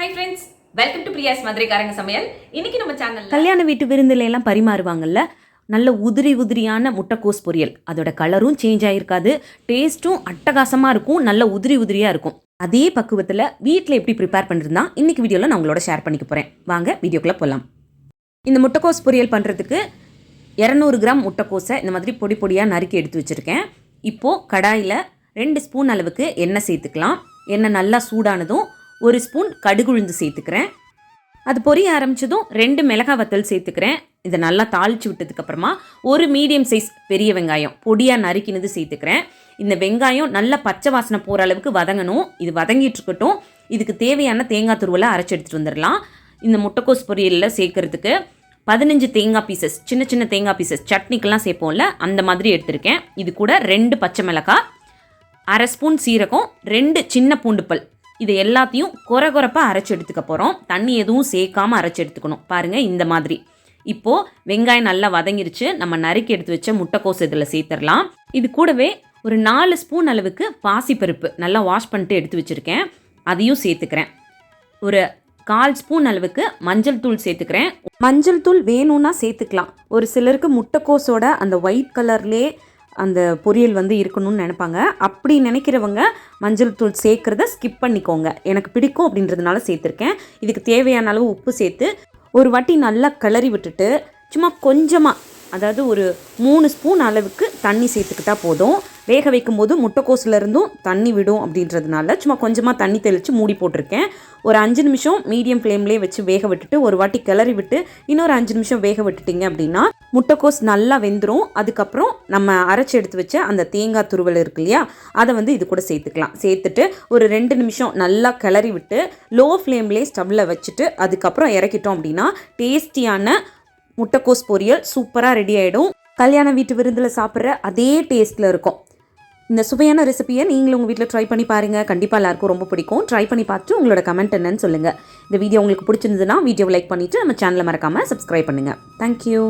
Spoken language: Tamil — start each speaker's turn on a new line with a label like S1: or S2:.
S1: Hi friends welcome to Priya's மதுரைக்காரங்க சமையல் இன்னைக்கு நம்ம சேனல்
S2: கல்யாண வீட்டு விருந்துல எல்லாம் பரிமாறுவாங்கல்ல? நல்ல உதிரி உதிரியான முட்டைக்கோஸ் பொரியல். அதோட கலரும் சேஞ்ச் ஆகிருக்காது டேஸ்ட்டும் அட்டகாசமாக இருக்கும். நல்ல உதிரி உதிரியாக இருக்கும். அதே பக்குவத்தில் வீட்டில் எப்படி ப்ரிப்பேர் பண்ணுறது இன்றைக்கி இன்னைக்கு வீடியோவில் நான் உங்களோட ஷேர் பண்ணிக்க போகிறேன் வாங்க வீடியோக்குள்ளே போகலாம் இந்த முட்டைக்கோஸ் பொரியல் பண்ணுறதுக்கு இரநூறு கிராம் முட்டைக்கோஸை இந்த மாதிரி பொடி பொடியாக நறுக்கி எடுத்து வச்சுருக்கேன். இப்போது கடாயில் ரெண்டு ஸ்பூன் அளவுக்கு எண்ணெய் சேர்த்துக்கலாம். எண்ணெய் நல்லா சூடானதும் ஒரு ஸ்பூன் கடுகுழுந்து சேர்த்துக்கிறேன். அது பொரிய ஆரம்பிச்சதும் ரெண்டு மிளகாய் வத்தல் சேர்த்துக்கிறேன். இதை நல்லா தாளிச்சு விட்டதுக்கப்புறமா ஒரு மீடியம் சைஸ் பெரிய வெங்காயம் பொடியாக நறுக்கினது சேர்த்துக்கிறேன். இந்த வெங்காயம் நல்லா பச்சை வாசனை போகிற அளவுக்கு வதங்கணும். இது வதங்கிட்டு இருக்கட்டும். இதுக்கு தேவையான தேங்காய் துருவலை அரைச்சி எடுத்துகிட்டு வந்துடலாம். இந்த முட்டைக்கோஸ் பொரியலில் சேர்க்கறதுக்கு பதினஞ்சு தேங்காய் பீசஸ் சின்ன சின்ன தேங்காய் பீசஸ் சட்னிக்கெல்லாம் சேர்ப்போம்ல அந்த மாதிரி எடுத்திருக்கேன். இது கூட ரெண்டு பச்சை மிளகாய் அரை ஸ்பூன் சீரகம் ரெண்டு சின்ன பூண்டுப்பல் இது எல்லாத்தையும் கொர குறைப்பாக அரைச்சி எடுத்துக்க போகிறோம் தண்ணி எதுவும் சேர்க்காம அரைச்சி எடுத்துக்கணும். பாருங்கள் இந்த மாதிரி. இப்போது வெங்காயம் நல்லா வதங்கிருச்சு. நம்ம நறுக்கி எடுத்து வச்ச முட்டைக்கோஸ் இதில் சேர்த்துடலாம். இது கூடவே ஒரு நாலு ஸ்பூன் அளவுக்கு பாசிப்பருப்பு நல்லா வாஷ் பண்ணிட்டு எடுத்து வச்சுருக்கேன். அதையும் சேர்த்துக்கிறேன். ஒரு கால் ஸ்பூன் அளவுக்கு மஞ்சள் தூள் சேர்த்துக்கிறேன். மஞ்சள் தூள் வேணும்னா சேர்த்துக்கலாம். ஒரு சிலருக்கு முட்டைக்கோஸோட அந்த ஒயிட் கலர்லேயே அந்த பொரியல் வந்து இருக்கணும்னு நினைப்பாங்க. அப்படி நினைக்கிறவங்க மஞ்சள் தூள் சேர்க்குறத ஸ்கிப் பண்ணிக்கோங்க. எனக்கு பிடிக்கும் அப்படின்றதுனால சேர்த்துருக்கேன். இதுக்கு தேவையான அளவு உப்பு சேர்த்து ஒரு வாட்டி நல்லா கிளறி விட்டுட்டு சும்மா கொஞ்சமாக அதாவது ஒரு மூணு ஸ்பூன் அளவுக்கு தண்ணி சேர்த்துக்கிட்டா போதும். வேக வைக்கும் போது முட்டைக்கோஸ்லேருந்தும் தண்ணி விடும் அப்படின்றதுனால சும்மா கொஞ்சமாக தண்ணி தெளித்து மூடி போட்டிருக்கேன். ஒரு அஞ்சு நிமிஷம் மீடியம் ஃப்ளேம்லேயே வச்சு வேக விட்டுட்டு ஒரு வாட்டி கிளறி விட்டு இன்னொரு அஞ்சு நிமிஷம் வேக விட்டுட்டிங்க அப்படின்னா முட்டைக்கோஸ் நல்லா வெந்துடும் அதுக்கப்புறம் நம்ம அரைச்சி எடுத்து வச்ச அந்த தேங்காய் துருவல் இருக்கு இல்லையா? அதை வந்து இது கூட சேர்த்துக்கலாம். சேர்த்துட்டு ஒரு ரெண்டு நிமிஷம் நல்லா கிளறி விட்டு லோ ஃப்ளேம்லேயே ஸ்டவ்வில் வச்சுட்டு அதுக்கப்புறம் இறக்கிட்டோம் அப்படின்னா டேஸ்டியான முட்டைக்கோஸ் பொரியல் சூப்பராக ரெடி ஆகிடும் கல்யாண வீட்டு விருந்தில் சாப்பிட்ற அதே டேஸ்ட்டில் இருக்கும். இந்த சுவையான ரெசிபியை நீங்களும் உங்கள் வீட்டில் ட்ரை பண்ணி பாருங்கள் கண்டிப்பாக எல்லாருக்கும் ரொம்ப பிடிக்கும். ட்ரை பண்ணி பார்த்துட்டு உங்களோட கமெண்ட் என்னன்னு சொல்லுங்கள் இந்த வீடியோ உங்களுக்கு பிடிச்சிருந்ததுன்னா வீடியோவை லைக் பண்ணிவிட்டு நம்ம சேனலை மறக்காமல் சப்ஸ்கிரைப் பண்ணுங்கள் தேங்க்யூ